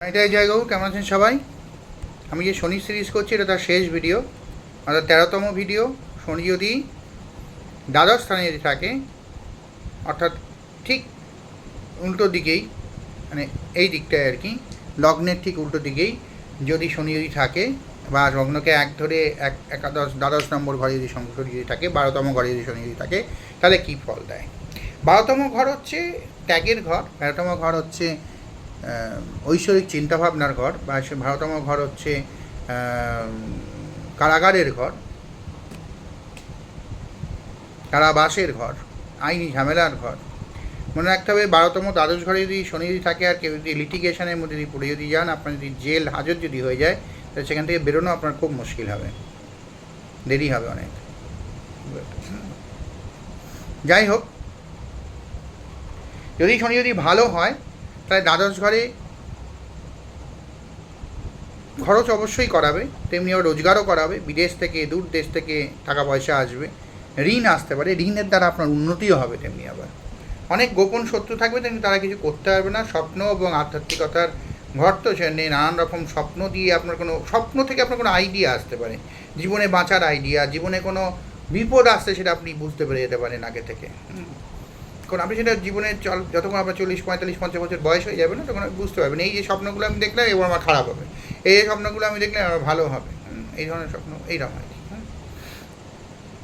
এটাই জয়গৌ কেমন আছেন সবাই? আমি যে শনি সিরিজ করছি, এটা তার শেষ ভিডিও অর্থাৎ তেরোতম ভিডিও শনি যদি দ্বাদশ স্থানে যদি থাকে, অর্থাৎ ঠিক উল্টো দিকেই মানে এই দিকটায় আর কি, লগ্নের ঠিক উল্টো দিকেই যদি শনি যদি থাকে, বা লগ্নকে এক ধরে এক একাদশ, দ্বাদশ নম্বর ঘরে যদি শনি যদি থাকে, বারোতম ঘরে যদি শনি যদি থাকে, তাহলে কী ফল দেয়? বারোতম ঘর হচ্ছে ত্যাগের ঘর, তেরোতম ঘর হচ্ছে ঐশ্বরিক চিন্তাভাবনার ঘর, বা সে বারোতম ঘর হচ্ছে কারাগারের ঘর, কারাবাসের ঘর, আইনি ঝামেলার ঘর। মনে রাখতে হবে, বারোতম দ্বাদশ ঘরে যদি শনি যদি থাকে আর কেউ যদি লিটিগেশনের মধ্যে যদি পড়ে যদি যান, আপনার যদি জেল, হাজত যদি হয়ে যায়, তাহলে সেখান থেকে বেরোনো আপনার খুব মুশকিল হবে। দেরি হবে অনেক। যাই হোক, যদি শনি যদি ভালো হয় তাহলে দ্বাদশ ঘরে খরচ অবশ্যই করাবে, তেমনি আবার রোজগারও করাবে, বিদেশ থেকে, দূর দেশ থেকে টাকা পয়সা আসবে, ঋণ আসতে পারে, ঋণের দ্বারা আপনার উন্নতিও হবে তেমনি আবার অনেক গোপন শত্রু থাকবে, তেমনি তারা কিছু করতে পারবে না, স্বপ্ন এবং আধ্যাত্মিকতার ঘর তো সেখানে নানান রকম স্বপ্ন দিয়ে আপনার কোনো, স্বপ্ন থেকে আপনার কোনো আইডিয়া আসতে পারে জীবনে বাঁচার আইডিয়া জীবনে কোনো বিপদ আসছে সেটা আপনি বুঝতে পেরে যেতে পারেন আগে থেকে। কারণ আপনি সেটা জীবনে চল যতক্ষণ আপনার চল্লিশ, পঁয়তাল্লিশ, পঞ্চাশ বছর বয়স হয়ে যাবে না, তখন আপনি বুঝতে পারবেন। এই যে স্বপ্নগুলো আমি দেখলাম, এবার আমার খারাপ হবে। এই যে স্বপ্নগুলো আমি দেখলাম আমার ভালো হবে। এই ধরনের স্বপ্ন, এইরকম আর কি।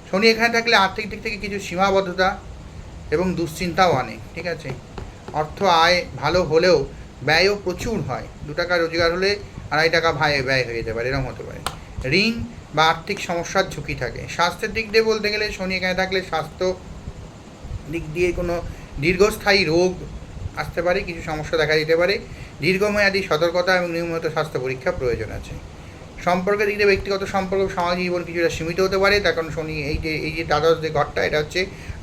শনি এখানে থাকলে আর্থিক দিক থেকে কিছু সীমাবদ্ধতা এবং দুশ্চিন্তাও আনে, ঠিক আছে? অর্থ আয় ভালো হলেও ব্যয়ও প্রচুর হয়। দু টাকা রোজগার হলে আড়াই টাকা ভাই ব্যয় হয়ে যেতে পারে, এরকম হতে পারে। ঋণ বা আর্থিক সমস্যার ঝুঁকি থাকে। স্বাস্থ্যের দিক দিয়ে বলতে গেলে শনি এখানে থাকলে স্বাস্থ্য দিক দিয়ে কোনো দীর্ঘস্থায়ী রোগ আসতে পারে, কিছু সমস্যা দেখা দিতে পারে, দীর্ঘমেয়াদী সতর্কতা এবং নিয়মিত স্বাস্থ্য পরীক্ষা প্রয়োজন আছে। সম্পর্কের দিক দিয়ে ব্যক্তিগত সম্পর্ক, সামাজিক জীবন কিছুটা সীমিত হতে পারে, তার কারণ শনি এই যে এই যে দ্বাদশ যে ঘরটা, এটা হচ্ছে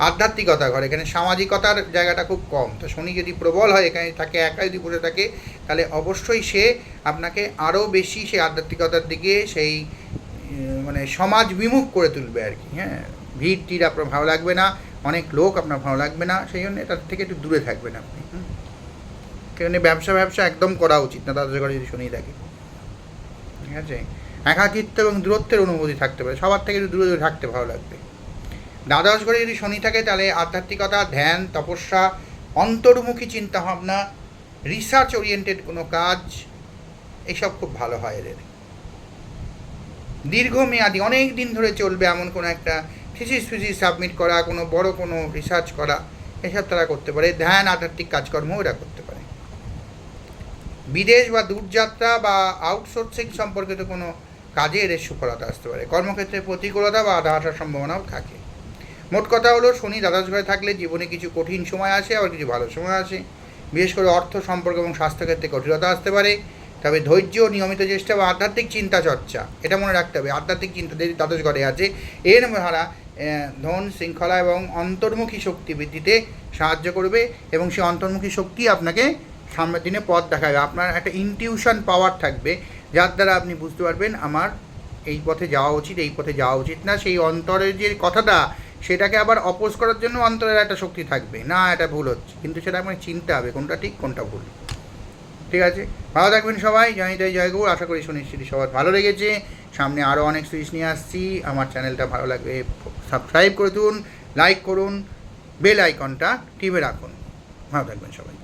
আধ্যাত্মিকতা ঘর, এখানে সামাজিকতার জায়গাটা খুব কম। তো শনি যদি প্রবল হয়, এখানে থাকে একা যদি বসে থাকে, তাহলে অবশ্যই সে আপনাকে আরও বেশি সেই আধ্যাত্মিকতার দিকে সেই মানে সমাজ বিমুখ করে তুলবে আর কি হ্যাঁ। ভিড় টিড় আপনার ভালো লাগবে না অনেক লোক আপনার ভালো লাগবে না, সেই জন্য এটার থেকে একটু দূরে থাকবেন আপনি। সেখানে ব্যবসা ব্যবসা একদম করা উচিত না, তাদের ঘরে যদি শুনেই থাকে। ঠিক আছে? একাকিত্ব এবং দূরত্বের অনুভূতি থাকতে পারে, সবার থেকে একটু দূরে দূরে থাকতে ভালো লাগবে। দ্বাদশ ঘরে যদি শনি থাকে, তাহলে আধ্যাত্মিকতা, ধ্যান, তপস্যা, অন্তর্মুখী চিন্তাভাবনা রিসার্চ ওরিয়েন্টেড কোনো কাজ এইসব খুব ভালো হয় এদের। দীর্ঘমেয়াদী, অনেক দিন ধরে চলবে এমন কোনো একটা থিসিস ফিসিস সাবমিট করা, কোনো বড় কোনো রিসার্চ করা, এসব তারা করতে পারে। ধ্যান, আধ্যাত্মিক কাজকর্মও এরা করতে পারে। বিদেশ বা দূরযাত্রা বা আউটসোর্সিং সম্পর্কিত কোনো কাজে এদের সুফলতা আসতে পারে। কর্মক্ষেত্রে প্রতিকূলতা বা আধা আসার সম্ভাবনাও থাকে। মোট কথা হলো, শনি দ্বাদশ ঘরে থাকলে জীবনে কিছু কঠিন সময় আসে, আবার কিছু ভালো সময় আসে। বিশেষ করে অর্থ সম্পর্ক এবং স্বাস্থ্যক্ষেত্রে কঠিনতা আসতে পারে। তবে ধৈর্য নিয়মিত চেষ্টা বা আধ্যাত্মিক চিন্তা চর্চা, এটা মনে রাখতে হবে। আধ্যাত্মিক চিন্তা যদি দ্বাদশ ঘরে আছে এর ধারা ধন, শৃঙ্খলা এবং অন্তর্মুখী শক্তি বৃদ্ধিতে সাহায্য করবে এবং সেই অন্তর্মুখী শক্তি আপনাকে সামনের দিনে পথ দেখাবে। আপনার একটা ইনটিউশন পাওয়ার থাকবে, যার দ্বারা আপনি বুঝতে পারবেন আমার এই পথে যাওয়া উচিত, এই পথে যাওয়া উচিত না। সেই অন্তরের যে কথাটা, সেটাকে আবার অপোজ করার জন্য অন্তরের একটা শক্তি থাকবে। না, এটা ভুল হচ্ছে। কিন্তু সেটা আপনাকে চিনতে হবে, কোনটা ঠিক, কোনটা ভুল। ঠিক আছে? ভালো থাকবেন সবাই, জয় জয়িতাই জয়গৌর আশা করি সুনিশ্চিত সবার ভালো লেগেছে। সামনে আরও অনেক সুইচ নিয়ে আসছি। আমার চ্যানেলটা ভালো লাগবে সাবস্ক্রাইব করে দিন লাইক করুন বেল আইকনটা টিপে রাখুন। ভালো থাকবেন সবাই।